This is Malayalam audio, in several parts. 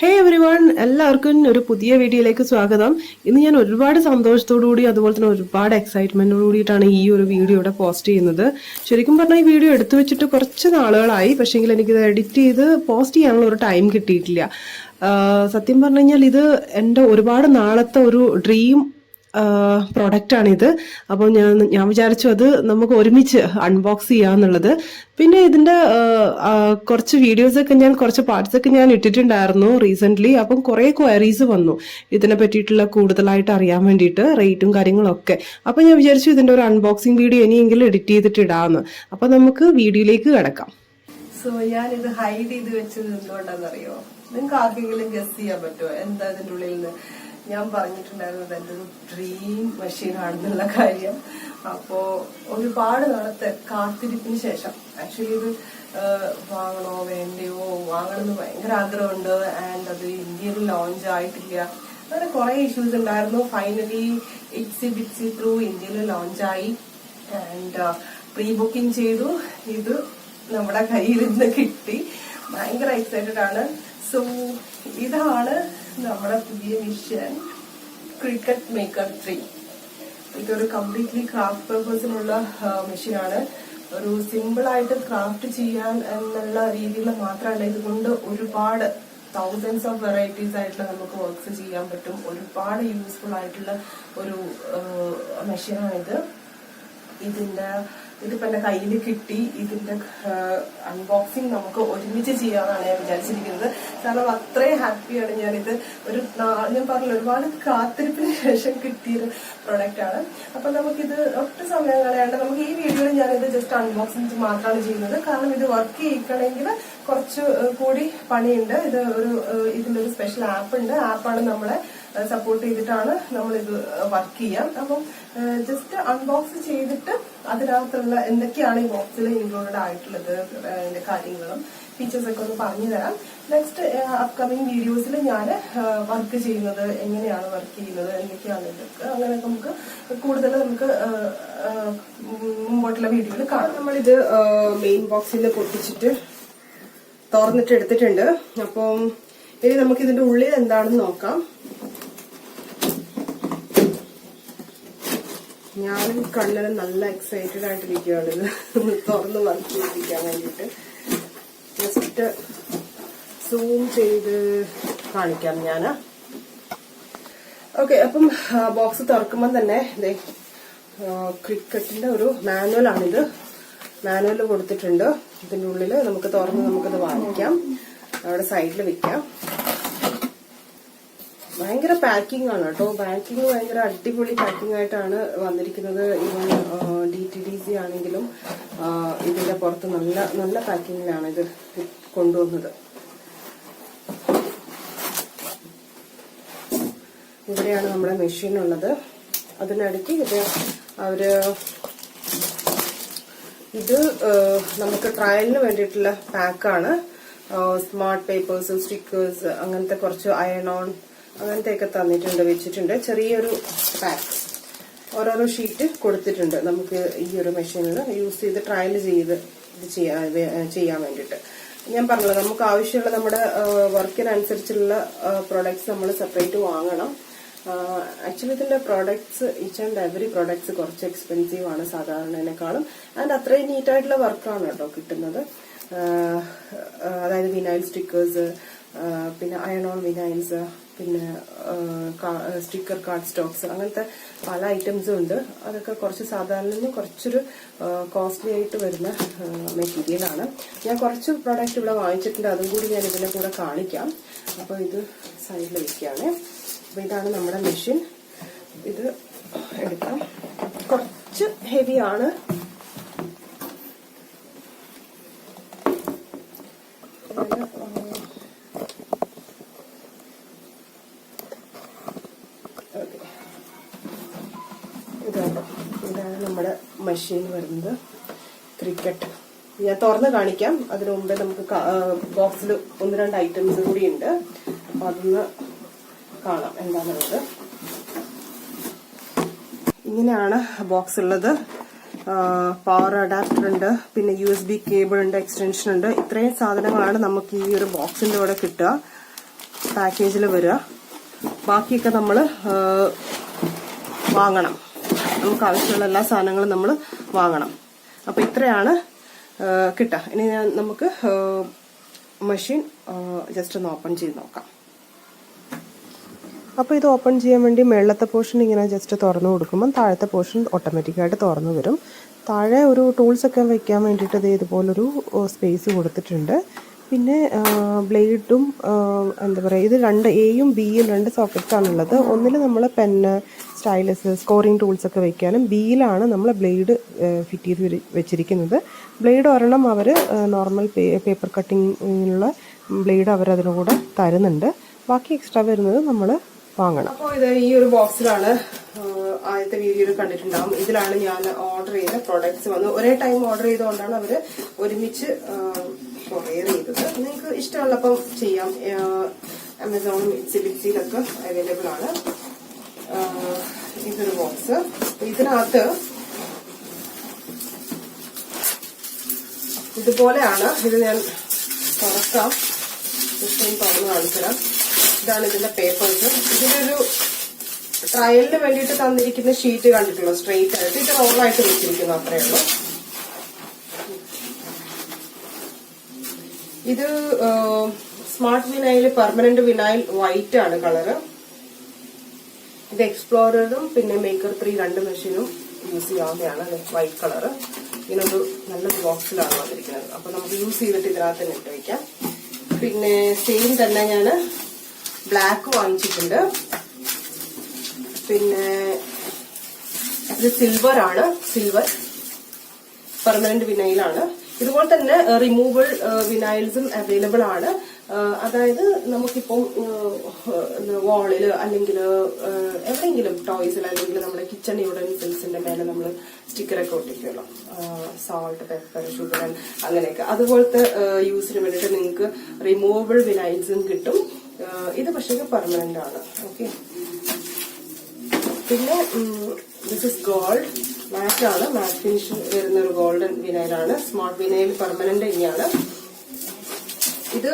ഹേ എവരി വൺ എല്ലാവർക്കും ഒരു പുതിയ വീഡിയോയിലേക്ക് സ്വാഗതം. ഇന്ന് ഞാൻ ഒരുപാട് സന്തോഷത്തോടു കൂടി അതുപോലെ തന്നെ ഒരുപാട് എക്സൈറ്റ്മെന്റോട് കൂടിയിട്ടാണ് ഈ ഒരു വീഡിയോ ഇവിടെ പോസ്റ്റ് ചെയ്യുന്നത്. ശരിക്കും പറഞ്ഞാൽ ഈ വീഡിയോ എടുത്തു വെച്ചിട്ട് കുറച്ച് നാളുകളായി പക്ഷേ പക്ഷേങ്കിൽ എനിക്കിത് എഡിറ്റ് ചെയ്ത് പോസ്റ്റ് ചെയ്യാനുള്ള ഒരു ടൈം കിട്ടിയിട്ടില്ല. സത്യം പറഞ്ഞു കഴിഞ്ഞാൽ ഇത് എന്റെ ഒരുപാട് നാളത്തെ ഒരു ഡ്രീം പ്രോഡക്റ്റ് ആണിത്. അപ്പോൾ ഞാൻ ഞാൻ വിചാരിച്ചു അത് നമുക്ക് ഒരുമിച്ച് അൺബോക്സ് ചെയ്യാന്നുള്ളത്. പിന്നെ ആഹ്, കുറച്ച് വീഡിയോസ് ഒക്കെ ഞാൻ കുറച്ച് പാർട്സ് ഒക്കെ ഞാൻ ഇട്ടിട്ടുണ്ടായിരുന്നു റീസെന്റ്ലി അപ്പം കുറേ ക്വയറീസ് വന്നു. ഇതിനെ പറ്റിയിട്ടുള്ള കൂടുതലായിട്ട് അറിയാൻ വേണ്ടിയിട്ട് റേറ്റും കാര്യങ്ങളൊക്കെ. അപ്പം ഞാൻ വിചാരിച്ചു ഇതിന്റെ ഒരു അൺബോക്സിംഗ് വീഡിയോ ഇനിയെങ്കിലും എഡിറ്റ് ചെയ്തിട്ട് ഇടാമെന്ന് അപ്പം നമുക്ക് വീഡിയോയിലേക്ക് കിടക്കാം. സോ ഞാൻ ഇത് ഹൈഡ് ചെയ്ത് വെച്ചത് എന്തുകൊണ്ടാണെന്നറിയോ നിങ്ങൾക്ക് ആർക്കെങ്കിലും ഗസ് ചെയ്യാൻ പറ്റുമോ? എന്താ ഇതിന്റെ ഉള്ളിൽ നിന്ന്? ഞാൻ പറഞ്ഞിട്ടുണ്ടായിരുന്നത് എന്റെ ഒരു ഡ്രീം മെഷീൻ ആണെന്നുള്ള കാര്യം. അപ്പോ ഒരുപാട് നാളത്തെ കാത്തിരിപ്പിന് ശേഷം ആക്ച്വലി ഇത് വാങ്ങണോ വേണ്ടയോ വാങ്ങണമെന്ന് ഭയങ്കര ആഗ്രഹമുണ്ട്. ആൻഡ് അത് ഇന്ത്യയിൽ ലോഞ്ച് ആയിട്ടില്ല. അങ്ങനെ കുറെ ഇഷ്യൂസ് ഉണ്ടായിരുന്നു. ഫൈനലി ഇറ്റ്സി ബിറ്റ്സി ത്രൂ ഇന്ത്യയിൽ ലോഞ്ചായി ആൻഡ് പ്രീ ബുക്കിംഗ് ചെയ്തു. ഇത് നമ്മുടെ കയ്യിൽ നിന്ന് കിട്ടി. ഭയങ്കര എക്സൈറ്റഡ് ആണ്. സോ ഇതാണ് നമ്മുടെ പുതിയ മിഷൻ ക്രിക്കറ്റ് മേക്കർ ത്രീ ഇതൊരു കംപ്ലീറ്റ്ലി ക്രാഫ്റ്റ് പർപ്പസിനുള്ള മെഷീനാണ് ഒരു സിമ്പിൾ ആയിട്ട് ക്രാഫ്റ്റ് ചെയ്യാൻ എന്നുള്ള രീതിയിൽ മാത്രമല്ല ഇതുകൊണ്ട് ഒരുപാട് തൗസൻഡ്സ് ഓഫ് വെറൈറ്റീസ് ആയിട്ടുള്ള നമുക്ക് വർക്ക്സ് ചെയ്യാൻ പറ്റും. ഒരുപാട് യൂസ്ഫുൾ ആയിട്ടുള്ള ഒരു മെഷീനാണിത് ഇതിന്റെ ഇതിപ്പോ എന്റെ കയ്യിൽ കിട്ടി. ഇതിന്റെ അൺബോക്സിങ് നമുക്ക് ഒരുമിച്ച് ചെയ്യാമെന്നാണ് ഞാൻ വിചാരിച്ചിരിക്കുന്നത്. കാരണം അത്രയും ഹാപ്പിയാണ് ഇത് ഒരു ഞാൻ പറഞ്ഞില്ല ഒരുപാട് കാത്തിരിപ്പിന് ശേഷം കിട്ടിയൊരു പ്രൊഡക്റ്റ് ആണ്. അപ്പൊ നമുക്കിത് ഒട്ടും സമയം കളയാണ്ട് നമുക്ക് ഈ വീഡിയോയിൽ ഇത് ജസ്റ്റ് അൺബോക്സിങ് മാത്രമാണ് ചെയ്യുന്നത്. കാരണം ഇത് വർക്ക് ചെയ്യിക്കണമെങ്കിൽ കുറച്ച് കൂടി പണിയുണ്ട്. ഇത് ഒരു ഇതിന്റെ ഒരു സ്പെഷ്യൽ ആപ്പ് ഉണ്ട്. ആപ്പാണ് നമ്മളെ സപ്പോർട്ട് ചെയ്തിട്ടാണ് നമ്മൾ ഇത് വർക്ക് ചെയ്യാം. അപ്പം ജസ്റ്റ് അൺബോക്സ് ചെയ്തിട്ട് അതിനകത്തുള്ള എന്തൊക്കെയാണ് ഈ ബോക്സിൽ ഇൻക്ലൂഡഡ് ആയിട്ടുള്ളത് അതിന്റെ കാര്യങ്ങളും ഫീച്ചേഴ്സ് ഒക്കെ ഒന്ന് പറഞ്ഞു തരാം. നെക്സ്റ്റ് അപ്കമിങ് വീഡിയോസിൽ ഞാൻ വർക്ക് ചെയ്യുന്നത് എങ്ങനെയാണ് വർക്ക് ചെയ്യുന്നത് എന്തൊക്കെയാണ് ഇതൊക്കെ അങ്ങനെ നമുക്ക് കൂടുതൽ നമുക്ക് മുമ്പോട്ടുള്ള വീഡിയോയിൽ കാണാം. നമ്മളിത് മെയിൻ ബോക്സിൽ പൊട്ടിച്ചിട്ട് തുറന്നിട്ട് എടുത്തിട്ടുണ്ട്. അപ്പം ഇനി നമുക്ക് ഇതിന്റെ ഉള്ളിൽ എന്താണെന്ന് നോക്കാം. ഞാനും കണ്ണനും നല്ല എക്സൈറ്റഡ് ആയിട്ടിരിക്കുകയാണ് ഇത് തുറന്ന് വർക്ക് ചെയ്തിരിക്കാൻ വേണ്ടിയിട്ട്. ജസ്റ്റ് സൂം ചെയ്ത് കാണിക്കാം ഞാൻ ഓക്കെ അപ്പം ബോക്സ് തുറക്കുമ്പോൾ തന്നെ ഇതേ ക്രിക്കറ്റിന്റെ ഒരു മാനുവൽ ആണിത്. മാനുവൽ കൊടുത്തിട്ടുണ്ട്. ഇതിന്റെ ഉള്ളിൽ നമുക്ക് തുറന്ന് നമുക്കത് വാങ്ങിക്കാം അവിടെ സൈഡിൽ വെക്കാം. ഭയങ്കര പാക്കിംഗ് ആണ് കേട്ടോ. പാക്കിംഗ് ഭയങ്കര അടിപൊളി പാക്കിംഗ് ആയിട്ടാണ് വന്നിരിക്കുന്നത്. ഇവൻ ഡി ടി ഡി സി ആണെങ്കിലും ഇതിന്റെ പുറത്ത് നല്ല നല്ല പാക്കിങ്ങിലാണ് ഇത് കൊണ്ടുവന്നത്. ഇവിടെയാണ് നമ്മുടെ മെഷീൻ ഉള്ളത്. അതിനടുത്ത് ഇത് അവർ ഇത് നമുക്ക് ട്രയലിന് വേണ്ടിയിട്ടുള്ള പാക്കാണ് സ്മാർട്ട് പേപ്പേഴ്സ് സ്റ്റിക്കേഴ്സ് അങ്ങനത്തെ കുറച്ച് അയൺ ഓൺ അങ്ങനത്തെയൊക്കെ തന്നിട്ടുണ്ട് വെച്ചിട്ടുണ്ട്. ചെറിയൊരു പാക്ക് ഓരോരോ ഷീറ്റ് കൊടുത്തിട്ടുണ്ട്. നമുക്ക് ഈ ഒരു മെഷീനിൽ യൂസ് ചെയ്ത് ട്രയൽ ചെയ്ത് ഇത് ചെയ്യാൻ വേണ്ടിയിട്ട്. ഞാൻ പറഞ്ഞല്ലോ നമുക്ക് ആവശ്യമുള്ള നമ്മുടെ വർക്കിനനുസരിച്ചുള്ള പ്രോഡക്ട്സ് നമ്മൾ സെപ്പറേറ്റ് വാങ്ങണം. ആക്ച്വലി ഇതിന്റെ products each and every products കുറച്ച് എക്സ്പെൻസീവ് ആണ് സാധാരണേക്കാളും. ആൻഡ് അത്രയും നീറ്റായിട്ടുള്ള വർക്കാണ് കേട്ടോ കിട്ടുന്നത്. അതായത് വിനൈൽ സ്റ്റിക്കേഴ്സ് പിന്നെ അയൺ ഓൺ വിനൈൽസ് പിന്നെ സ്റ്റിക്കർ കാർഡ് സ്റ്റോക്സ് അങ്ങനത്തെ പല ഐറ്റംസും ഉണ്ട്. അതൊക്കെ കുറച്ച് സാധാരണ നിന്ന് കുറച്ചൊരു കോസ്റ്റ്ലി ആയിട്ട് വരുന്ന മെറ്റീരിയലാണ് ഞാൻ കുറച്ച് പ്രോഡക്റ്റ് ഇവിടെ വാങ്ങിച്ചിട്ടുണ്ട്. അതും കൂടി ഞാൻ ഇതിന്റെ കൂടെ കാണിക്കാം. അപ്പോൾ ഇത് സൈഡിൽ വെക്കുകയാണ്. അപ്പോൾ ഇതാണ് നമ്മുടെ മെഷീൻ ഇത് എടുക്കാം. കുറച്ച് ഹെവിയാണ് വരുന്നത് ക്രിക്കറ്റ് ഞാൻ തുറന്ന് കാണിക്കാം. അതിനു മുമ്പേ നമുക്ക് ബോക്സിൽ ഒന്ന് രണ്ട് ഐറ്റംസ് കൂടി ഉണ്ട്. അപ്പൊ അതൊന്ന് കാണാം എന്താണെന്നുള്ളത് ഇങ്ങനെയാണ് ബോക്സ് ഉള്ളത്. പവർ അഡാപ്റ്റർ ഉണ്ട് പിന്നെ യു എസ് ബി കേബിൾ ഉണ്ട് എക്സ്റ്റൻഷൻ ഉണ്ട്. ഇത്രയും സാധനങ്ങളാണ് നമുക്ക് ഈ ഒരു ബോക്സിന്റെ കൂടെ കിട്ടുക. പാക്കേജിൽ വരിക. ബാക്കിയൊക്കെ നമ്മൾ വാങ്ങണം. നമുക്ക് ആവശ്യമുള്ള എല്ലാ സാധനങ്ങളും നമ്മൾ വാങ്ങണം. അപ്പോൾ ഇത്രയാണ് കിട്ടുക. ഇനി ഞാൻ നമുക്ക് മെഷീൻ ജസ്റ്റ് ഒന്ന് ഓപ്പൺ ചെയ്ത് നോക്കാം. അപ്പോൾ ഇത് ഓപ്പൺ ചെയ്യാൻ വേണ്ടി മേളത്തെ പോർഷൻ ഇങ്ങനെ ജസ്റ്റ് തുറന്നു കൊടുക്കുമ്പം താഴത്തെ പോർഷൻ ഓട്ടോമാറ്റിക്കായിട്ട് തുറന്നു വരും. താഴെ ഒരു ടൂൾസ് ഒക്കെ വെക്കാൻ വേണ്ടിയിട്ട് ഇത് ഇതുപോലൊരു സ്പേസ് കൊടുത്തിട്ടുണ്ട്. പിന്നെ ബ്ലേഡും എന്താ പറയുക ഇത് രണ്ട് എയും ബിയും രണ്ട് സോക്കറ്റ്സ് ആണുള്ളത്. ഒന്നിൽ നമ്മൾ പെന്ന് സ്റ്റൈലസ് സ്കോറിംഗ് ടൂൾസ് ഒക്കെ വയ്ക്കാനും ബിയിലാണ് നമ്മൾ ബ്ലേഡ് ഫിറ്റ് ചെയ്ത് വെച്ചിരിക്കുന്നത്. ബ്ലേഡ് ഒരെണ്ണം അവർ നോർമൽ പേപ്പർ കട്ടിങ്ങിനുള്ള ബ്ലേഡ് അവർ അതിന് കൂടെ തരുന്നുണ്ട്. ബാക്കി എക്സ്ട്രാ വരുന്നത് നമ്മൾ വാങ്ങണം. അപ്പോൾ ഇത് ഈ ഒരു ബോക്സിലാണ് ആദ്യത്തെ വീഡിയോയിൽ കണ്ടിട്ടുണ്ടാവും. ഇതിലാണ് ഞാൻ ഓർഡർ ചെയ്ത പ്രോഡക്ട്സ് വന്നത്. ഒരേ ടൈം ഓർഡർ ചെയ്തുകൊണ്ടാണ് അവർ ഒരുമിച്ച് കൊറിയർ ചെയ്തത് നിങ്ങൾക്ക് ഇഷ്ടമുള്ളപ്പം ചെയ്യാം. ആമസോണും സിബിക്സിയിലൊക്കെ അവൈലബിൾ ആണ്. ഇതൊരു ബോക്സ് ഇതിനകത്ത് ഇതുപോലെയാണ്. ഇത് ഞാൻ തുറക്കാം. ഇഷ്ടം തുറന്ന് കാണിച്ചുതരാം. ഇതാണ് ഇതിന്റെ പേപ്പേഴ്സ് ഇതിനൊരു ട്രയലിന് വേണ്ടിയിട്ട് തന്നിരിക്കുന്ന ഷീറ്റ് കണ്ടിട്ടുള്ളൂ സ്ട്രെയിറ്റ് ആയിട്ട്. ഇത് റോളായിട്ട് വെച്ചിരിക്കുന്നു അത്രയേ ഉള്ളൂ. ഇത് smart vinyl permanent vinyl white ആണ് കളറ് ഇത് എക്സ്പ്ലോററും പിന്നെ മേക്കർ ത്രീ രണ്ട് മെഷീനും യൂസ് ചെയ്യാവുന്നതാണ് വൈറ്റ് കളറ് ഇങ്ങനൊരു നല്ലൊരു ബോക്സിലാണ് വന്നിരിക്കുന്നത്. അപ്പൊ നമുക്ക് യൂസ് ചെയ്തിട്ട് ഇതിനകത്ത് തന്നെ ഇട്ട് വയ്ക്കാം പിന്നെ സെയിം തന്നെ ഞാൻ ബ്ലാക്ക് വാങ്ങിച്ചിട്ടുണ്ട്. പിന്നെ ഇത് സിൽവർ ആണ്. സിൽവർ പെർമനന്റ് വിനൈലാണ് ഇതുപോലെ തന്നെ റിമൂവൽ വിനൈൽസും അവൈലബിൾ ആണ്. അതായത് നമുക്കിപ്പം വാളിൽ അല്ലെങ്കിൽ എവിടെയെങ്കിലും ടോയ്സിൽ അല്ലെങ്കിൽ നമ്മുടെ കിച്ചൺ യൂട്ടൻസിൽസിന്റെ മേലെ നമ്മൾ സ്റ്റിക്കറൊക്കെ ഒട്ടിക്കുമല്ലോ. സോൾട്ട് പെപ്പർ ഷുഗർ അങ്ങനെയൊക്കെ. അതുപോലത്തെ യൂസിന് വേണ്ടിയിട്ട് നിങ്ങൾക്ക് റിമൂവബിൾ വിനൈൽസും കിട്ടും. ഇത് പക്ഷേ പെർമനന്റ് ആണ്. ഓക്കെ പിന്നെ ദിസ് ഇസ് ഗോൾഡ് മാറ്റ് ആണ് മാറ്റ് ഫിനിഷ് വരുന്ന ഒരു ഗോൾഡൻ വിനൈലാണ്. സ്മാർട്ട് വിനൈൽ പെർമനന്റ് ഇനിയാണ് ഇത്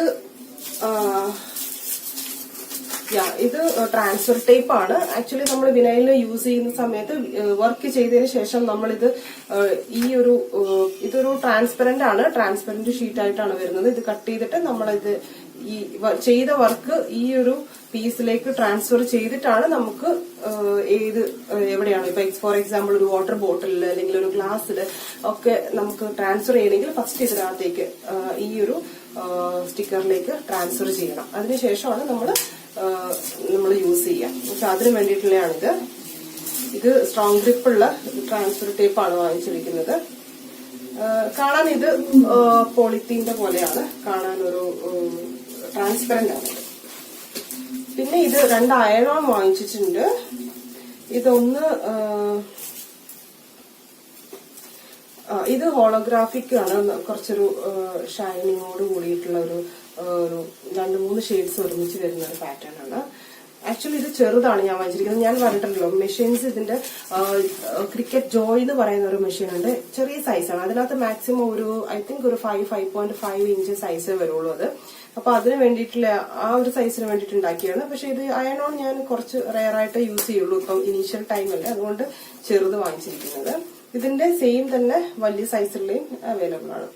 ഇത് ട്രാൻസ്ഫർ ടേപ്പ് ആണ് ആക്ച്വലി നമ്മൾ വിനൈൽ യൂസ് ചെയ്യുന്ന സമയത്ത് വർക്ക് ചെയ്തതിന് ശേഷം നമ്മളിത് ഈ ഒരു ഇതൊരു ട്രാൻസ്പെറന്റ് ആണ്. ട്രാൻസ്പെറന്റ് ഷീറ്റ് ആയിട്ടാണ് വരുന്നത്. ഇത് കട്ട് ചെയ്തിട്ട് നമ്മളിത് ഈ ചെയ്ത വർക്ക് ഈ ഒരു പീസിലേക്ക് ട്രാൻസ്ഫർ ചെയ്തിട്ടാണ് നമുക്ക് ഏത് എവിടെയാണ്? ഇപ്പൊ ഫോർ എക്സാമ്പിൾ ഒരു വാട്ടർ ബോട്ടിലിൽ അല്ലെങ്കിൽ ഒരു ഗ്ലാസ്സിൽ ഒക്കെ നമുക്ക് ട്രാൻസ്ഫർ ചെയ്യണമെങ്കിൽ ഫസ്റ്റ് ഇതിനകത്തേക്ക് ഈ ഒരു സ്റ്റിക്കറിലേക്ക് ട്രാൻസ്ഫർ ചെയ്യണം. അതിനുശേഷമാണ് നമ്മൾ നമ്മൾ യൂസ് ചെയ്യുക പക്ഷെ അതിന് വേണ്ടിയിട്ടുള്ളതാണിത് ഇത് സ്ട്രോങ് ഗ്രിപ്പുള്ള ട്രാൻസ്ഫർ ടേപ്പാണ് വാങ്ങിച്ചിരിക്കുന്നത്. കാണാൻ ഇത് പോളിത്തീന്റെ പോലെയാണ്. കാണാൻ ഒരു ട്രാൻസ്പെറന്റ് ആണ്. പിന്നെ ഇത് രണ്ട് അയണോൺ വാങ്ങിച്ചിട്ടുണ്ട്. ഇതൊന്ന് ഇത് ഹോളോഗ്രാഫിക് ആണ്. കുറച്ചൊരു ഷൈനിങ്ങോട് കൂടിയിട്ടുള്ള ഒരു രണ്ട് മൂന്ന് ഷെയ്ഡ്സ് ഒരുമിച്ച് വരുന്ന ഒരു പാറ്റേൺ ആണ്. ആക്ച്വലി ഇത് ചെറുതാണ് ഞാൻ വാങ്ങിച്ചിരിക്കുന്നത്. ഞാൻ പറഞ്ഞിട്ടുണ്ടല്ലോ മെഷീൻസ് ഇതിന്റെ ക്രിക്കറ്റ് ജോയ് എന്ന് പറയുന്ന ഒരു മെഷീൻ ഉണ്ട്. ചെറിയ സൈസാണ് അതിനകത്ത് മാക്സിമം ഒരു ഐ തിങ്ക് ഒരു five five point five inch സൈസേ വരുള്ളൂ അത്. അപ്പൊ അതിന് വേണ്ടിയിട്ടുള്ള ആ ഒരു സൈസിന് വേണ്ടിയിട്ട് ഉണ്ടാക്കിയാണ് പക്ഷെ ഇത് അയണോൺ ഞാൻ കുറച്ച് റെയർ ആയിട്ട് യൂസ് ചെയ്യുള്ളൂ. ഇപ്പം ഇനീഷ്യൽ ടൈമല്ലേ അതുകൊണ്ട് ചെറുത് വാങ്ങിച്ചിരിക്കുന്നത്. ഇതിന്റെ സെയിം തന്നെ വലിയ സൈസിലെയും അവൈലബിൾ ആണ്.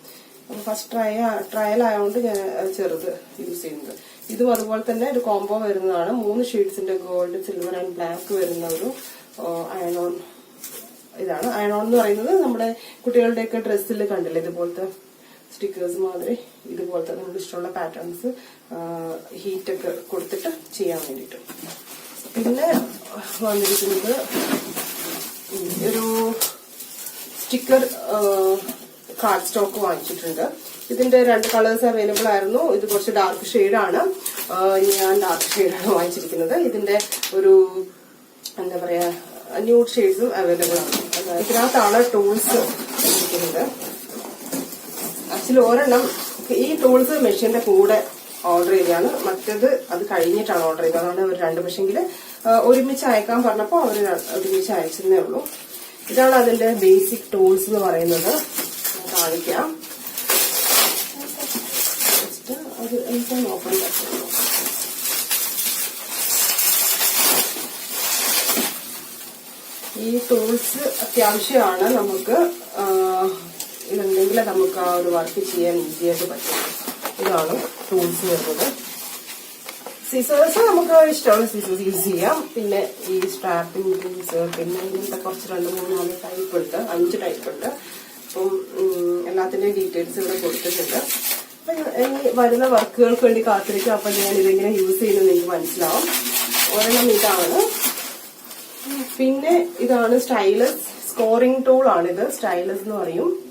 ഫസ്റ്റ് ട്രയൽ ആയതുകൊണ്ട് ഞാൻ ചെറുത് യൂസ് ചെയ്യുന്നത്. ഇതും അതുപോലെ തന്നെ ഒരു കോംബോ വരുന്നതാണ്. മൂന്ന് ഷെയ്ഡ്സിന്റെ ഗോൾഡ് സിൽവർ ആൻഡ് ബ്ലാക്ക് വരുന്ന ഒരു അയണോൺ ഇതാണ്. അയണോൺ എന്ന് പറയുന്നത് നമ്മുടെ കുട്ടികളുടെയൊക്കെ ഡ്രസ്സിൽ കണ്ടില്ലേ? ഇതുപോലത്തെ സ്റ്റിക്കേഴ്സ് മാതിരി ഇതുപോലത്തെ നമുക്ക് ഇഷ്ടമുള്ള പാറ്റേൺസ് ഹീറ്റൊക്കെ കൊടുത്തിട്ട് ചെയ്യാൻ വേണ്ടിട്ട് പിന്നെ വന്നിരിക്കുന്നത് ഒരു സ്റ്റിക്കർ കാർഡ് സ്റ്റോക്ക് വാങ്ങിച്ചിട്ടുണ്ട്. ഇതിന്റെ രണ്ട് കളേഴ്സ് അവൈലബിൾ ആയിരുന്നു. ഇത് കുറച്ച് ഡാർക്ക് ഷെയ്ഡാണ് ഞാൻ ഡാർക്ക് ഷെയ്ഡാണ് വാങ്ങിച്ചിരിക്കുന്നത്. ഇതിന്റെ ഒരു എന്താ പറയാ ന്യൂഡ് ഷെയ്ഡ്സും അവൈലബിൾ ആണ്. ഇതിനകത്താണ് ടൂൾസ് ഇരിക്കുന്നത് ആക്ച്വലി ഒരെണ്ണം ഈ ടൂൾസ് മെഷീന്റെ കൂടെ ഓർഡർ ചെയ്തതാണ്. മറ്റേത് അത് കഴിഞ്ഞിട്ടാണ് ഓർഡർ ചെയ്തത്. അതുകൊണ്ട് അവർ രണ്ട് പക്ഷെങ്കിൽ ഒരുമിച്ച് അയക്കാൻ പറഞ്ഞപ്പോൾ അവർ ഒരുമിച്ച് അയച്ചതേ ഉള്ളൂ. ഇതാണ് അതിന്റെ ബേസിക് ടൂൾസ് എന്ന് പറയുന്നത്. കാണിക്കാം. ഇട്ട് നോക്കാൻ പറ്റുള്ളൂ. ഈ ടൂൾസ് അത്യാവശ്യമാണ് നമുക്ക് ഇതുണ്ടെങ്കിൽ നമുക്ക് ആ ഒരു വർക്ക് ചെയ്യാൻ ഈസി ആയിട്ട് പറ്റും ഇതാണ് ടൂൾസ് വരുന്നത്. സീസേഴ്സ് നമുക്ക് ഇഷ്ടമുള്ള സീസേഴ്സ് യൂസ് ചെയ്യാം. പിന്നെ ഈ സ്ട്രാപ്പിംഗ് ടൂൾസ് പിന്നെ ഇങ്ങനത്തെ കുറച്ച് രണ്ട് മൂന്ന് നാല് ടൈപ്പ് ഉണ്ട്. അഞ്ച് ടൈപ്പ് ഉണ്ട്. അപ്പം എല്ലാത്തിന്റെയും ഡീറ്റെയിൽസ് ഇവിടെ കൊടുത്തിട്ടുണ്ട്. ഈ വരുന്ന വർക്കുകൾക്ക് വേണ്ടി കാത്തിരിക്കും. അപ്പൊ ഞാൻ ഇതെങ്ങനെ യൂസ് ചെയ്യുന്നത് നിങ്ങൾക്ക് മനസ്സിലാവും. ഒരെണ്ണം ഇതാണ്. പിന്നെ ഇതാണ് സ്റ്റൈലസ് സ്കോറിംഗ് ടൂൾ ആണിത്. സ്റ്റൈലസ് എന്ന് പറയും.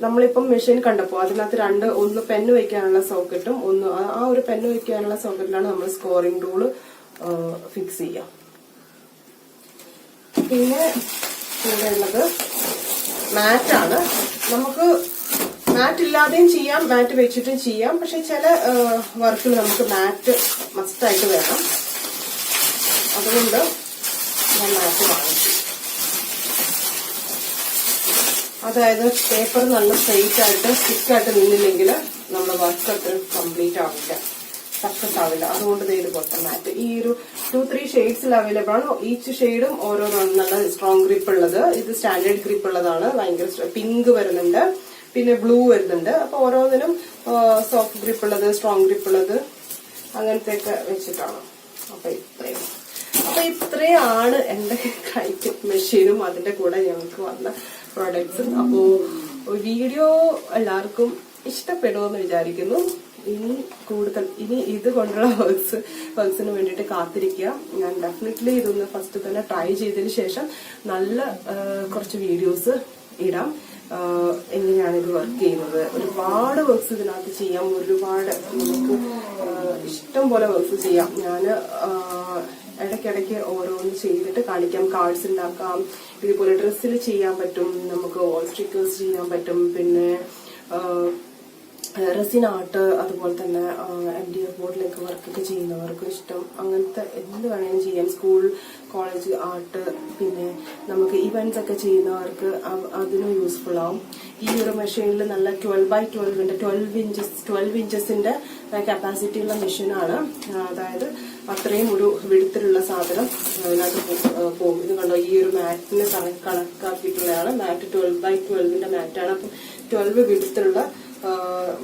നമ്മളിപ്പം മെഷീൻ കണ്ടപ്പോൾ അതിനകത്ത് രണ്ട് ഒന്ന് പെന്ന് വയ്ക്കാനുള്ള സോക്കറ്റും ഒന്ന് ആ- ഒരു പെന്ന് വയ്ക്കാനുള്ള സോക്കറ്റിലാണ് നമ്മൾ സ്കോറിംഗ് ടൂൾ ഫിക്സ് ചെയ്യാം. പിന്നെ ഇവിടെ ഉള്ളത് മാറ്റാണ് നമുക്ക് മാറ്റ് ഇല്ലാതെയും ചെയ്യാം മാറ്റ് വെച്ചിട്ടും ചെയ്യാം. പക്ഷെ ചില വർക്കിൽ നമുക്ക് മാറ്റ് മസ്റ്റായിട്ട് വേണം. അതുകൊണ്ട് ഞാൻ മാറ്റ് വാങ്ങിച്ചു അതായത് പേപ്പർ നല്ല സ്ട്രെയിറ്റ് ആയിട്ട് സ്റ്റിക്കായിട്ട് നിന്നില്ലെങ്കിൽ നമ്മുടെ വർക്ക് അത്ര കംപ്ലീറ്റ് ആവില്ല. സക്സസ് ആവില്ല. അതുകൊണ്ട് ഇത് പൊട്ട മാറ്റ് ഈ ഒരു ടു ത്രീ ഷെയ്ഡ്സിൽ അവൈലബിൾ ആണ്. ഈച്ച് ഷെയ്ഡും ഓരോന്നാണ് നല്ല സ്ട്രോങ് ഗ്രിപ്പ് ഉള്ളത്. ഇത് സ്റ്റാൻഡേർഡ് ഗ്രിപ്പ് ഉള്ളതാണ്. ഭയങ്കര പിങ്ക് വരുന്നുണ്ട്. പിന്നെ ബ്ലൂ വരുന്നുണ്ട്. അപ്പൊ ഓരോന്നിനും സോഫ്റ്റ് ഗ്രിപ്പ് ഉള്ളത് സ്ട്രോങ് ഗ്രിപ്പ് ഉള്ളത് അങ്ങനത്തെ ഒക്കെ വെച്ചിട്ടാണ്. അപ്പൊ ഇത്രയും. അപ്പൊ ഇത്രയാണ് എന്റെ കൈക്ക് മെഷീനും അതിന്റെ കൂടെ ഞങ്ങൾക്ക് വന്ന പ്രോഡക്ട്സും അപ്പോ വീഡിയോ എല്ലാവർക്കും ഇഷ്ടപ്പെടുമെന്ന് വിചാരിക്കുന്നു. ഇനി കൂടുതൽ ഇനി ഇത് കൊണ്ടുള്ള വർക്ക്സ് വർക്ക്സിന് വേണ്ടിയിട്ട് കാത്തിരിക്കുക. ഞാൻ ഡെഫിനറ്റ്ലി ഇതൊന്ന് ഫസ്റ്റ് തന്നെ ട്രൈ ചെയ്തതിന് ശേഷം നല്ല കുറച്ച് വീഡിയോസ് ഇടാം. എങ്ങനെയാണ് ഇത് വർക്ക് ചെയ്യുന്നത്? ഒരുപാട് വർക്ക്സ് ഇതിനകത്ത് ചെയ്യാം. ഒരുപാട് നമുക്ക് ഇഷ്ടം പോലെ വർക്ക്സ് ചെയ്യാം. ഞാൻ ഇടയ്ക്കിടയ്ക്ക് ഓരോന്ന് ചെയ്തിട്ട് കാണിക്കാം. കാർഡ്സ് ഉണ്ടാക്കാം. ഇതുപോലെ ഡ്രസ്സിൽ ചെയ്യാൻ പറ്റും. നമുക്ക് ഓൾ സ്റ്റിക്കേഴ്സ് ചെയ്യാൻ പറ്റും. പിന്നെ റെസിൻ ആർട്ട് അതുപോലെ തന്നെ എം ഡി എഫ് ബോർഡിലേക്ക് വർക്കൊക്കെ ചെയ്യുന്നവർക്കും ഇഷ്ടം. അങ്ങനത്തെ എന്ത് വേണമെങ്കിലും ചെയ്യാം. സ്കൂൾ കോളേജ് ആർട്ട് പിന്നെ നമുക്ക് ഇവന്റ്സ് ഒക്കെ ചെയ്യുന്നവർക്ക് അതിനും യൂസ്ഫുൾ ആവും. ഈ ഒരു മെഷീനിൽ നല്ല ട്വൽവ് ബൈ ട്വൽവിന്റെ ട്വൽവ് ഇഞ്ചസ് ട്വൽവ് ഇഞ്ചസിന്റെ കപ്പാസിറ്റി ഉള്ള മെഷീനാണ് അതായത് അത്രയും ഒരു വിടുത്തിലുള്ള സാധനം അതിനകത്ത് പോകും. ഇത് കണ്ടോ? ഈ ഒരു മാറ്റിന് കണക്കാക്കിയിട്ടുള്ളതാണ്. മാറ്റ് ട്വൽവ് ബൈ ട്വൽവിന്റെ മാറ്റാണ് അപ്പം ട്വൽവ് വിടുത്തിലുള്ള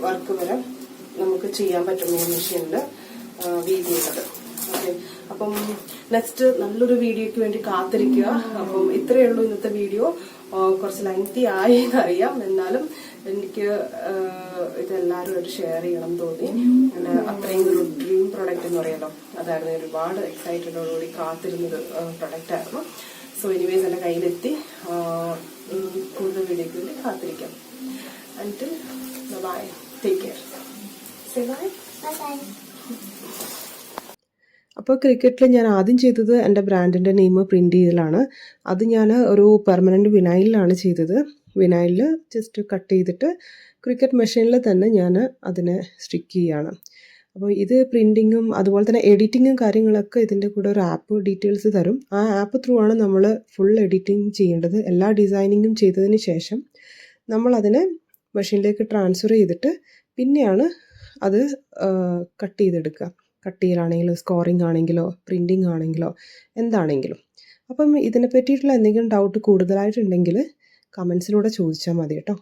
വർക്ക് വരെ നമുക്ക് ചെയ്യാൻ പറ്റും ഈ മെഷീനിൽ വീതിയുള്ളത്. ഓക്കെ. അപ്പം നെക്സ്റ്റ് നല്ലൊരു വീഡിയോയ്ക്ക് വേണ്ടി കാത്തിരിക്കുക. അപ്പം ഇത്രയേ ഉള്ളൂ ഇന്നത്തെ വീഡിയോ. കുറച്ച് ലെങ്തി ആയി എന്നറിയാം എന്നാലും എനിക്ക് ഇതെല്ലാവരും ഇതെല്ലാവരുമായിട്ട് ഷെയർ ചെയ്യണം തോന്നി. അത്രയും ഒരു ഡ്രീം പ്രൊഡക്റ്റ് എന്ന് പറയുമല്ലോ. അതായിരുന്നു ഒരുപാട് എക്സൈറ്റഡോടുകൂടി കാത്തിരുന്നൊരു പ്രൊഡക്റ്റ് ആയിരുന്നു. സോ എനിവേസ് എന്റെ കയ്യിലെത്തി. കൂടുതൽ വീഡിയോയ്ക്ക് വേണ്ടി കാത്തിരിക്കാം. Until bye bye take care. Say bye. Bye bye. അപ്പോൾ ക്രിക്കറ്റിൽ ഞാൻ ആദ്യം ചെയ്തത് എന്റെ ബ്രാൻഡിന്റെ നെയിം പ്രിന്റ് ചെയ്തലാണ് അത് ഞാൻ ഒരു പെർമനന്റ് വിനൈലിലാണ് ചെയ്തത്. വിനൈലിൽ ജസ്റ്റ് കട്ട് ചെയ്തിട്ട് ക്രിക്കറ്റ് മെഷീനിൽ തന്നെ ഞാൻ അതിനെ സ്റ്റിക്ക് ചെയ്യുകയാണ് അപ്പോൾ ഇത് പ്രിന്റിങ്ങും അതുപോലെ തന്നെ എഡിറ്റിങ്ങും കാര്യങ്ങളൊക്കെ ഇതിന്റെ കൂടെ ഒരു ആപ്പ് ഡീറ്റെയിൽസ് തരും. ആ ആപ്പ് ത്രൂ ആണ് നമ്മൾ ഫുൾ എഡിറ്റിംഗ് ചെയ്യേണ്ടത്. എല്ലാ ഡിസൈനിങ്ങും ചെയ്തതിന് ശേഷം നമ്മളതിനെ മെഷീനിലേക്ക് ട്രാൻസ്ഫർ ചെയ്തിട്ട് പിന്നെയാണ് അത് കട്ട് ചെയ്തെടുക്കുക. കട്ട് ചെയ്യലാണെങ്കിലും സ്കോറിംഗ് ആണെങ്കിലോ പ്രിന്റിംഗ് ആണെങ്കിലോ എന്താണെങ്കിലും. അപ്പം ഇതിനെ പറ്റിയിട്ടുള്ള എന്തെങ്കിലും ഡൗട്ട് കൂടുതലായിട്ടുണ്ടെങ്കിൽ കമൻസിലൂടെ ചോദിച്ചാൽ മതി കേട്ടോ.